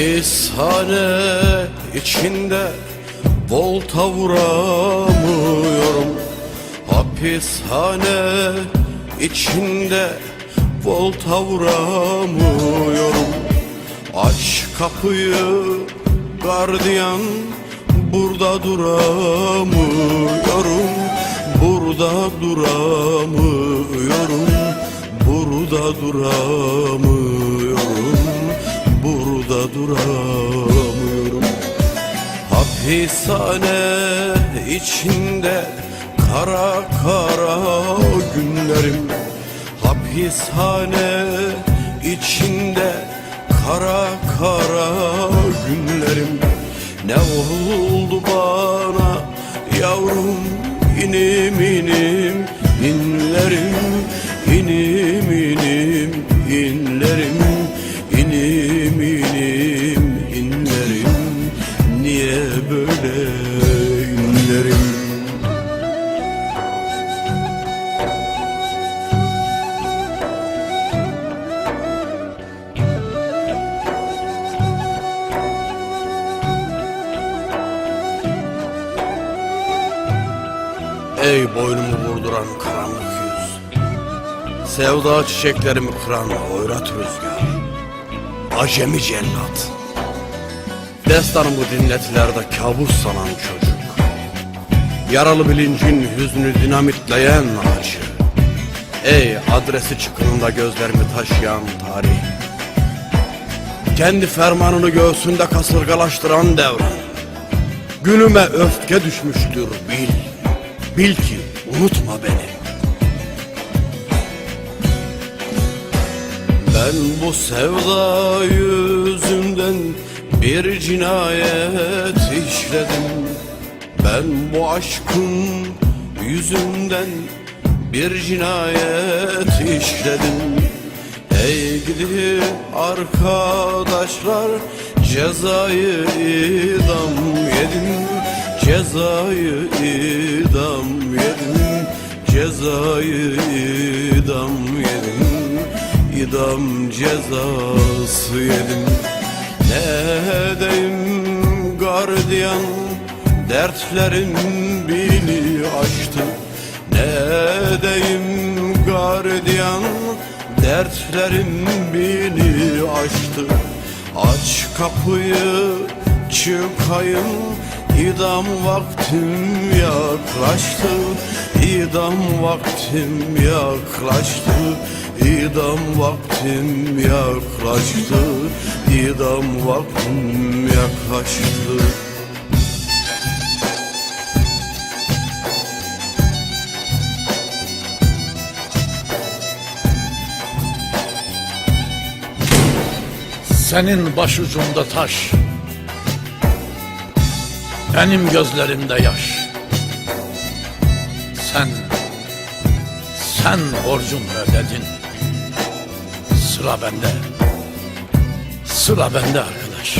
Hapishane içinde volta vuramıyorum Hapishane içinde volta vuramıyorum Aç kapıyı gardiyan burada duramıyorum. Burada duramıyorum Burada duramıyorum duramıyorum. Hapishane içinde kara kara günlerim. Hapishane içinde kara kara günlerim. Ne oldu bana yavrum inim inim böyle inlerim Ey boynumu vurduran karanlık yüz. Sevda çiçeklerimi kıran oyrat rüzgar. Acemi cellat Destanımı dinletilerde kabus sanan çocuk. Yaralı bilincin hüznü dinamitleyen acı Ey adresi çıkınında gözlerimi taşıyan tarih. Kendi fermanını göğsünde kasırgalaştıran devran. Günüme öfke düşmüştür bil. Bil ki unutma beni. Ben bu sevda yüzünden bir cinayet işledim. Ben bu aşkın yüzünden bir cinayet işledim. Ey gidi arkadaşlar cezayı idam yedim. Cezayı idam yedim. Cezayı idam yedim. İdam cezası yedim Ne edeyim gardiyan Dertlerim beni aştı. Ne edeyim gardiyan Dertlerim beni aştı. Aç kapıyı çıkayım İdam vaktim yaklaştı. İdam vaktim yaklaştı İdam vaktim yaklaştı İdam vaktim yaklaştı. Senin başucunda taş Benim gözlerimde yaş. Sen Sen borcunu ödedin Sıra bende. Sıra bende arkadaş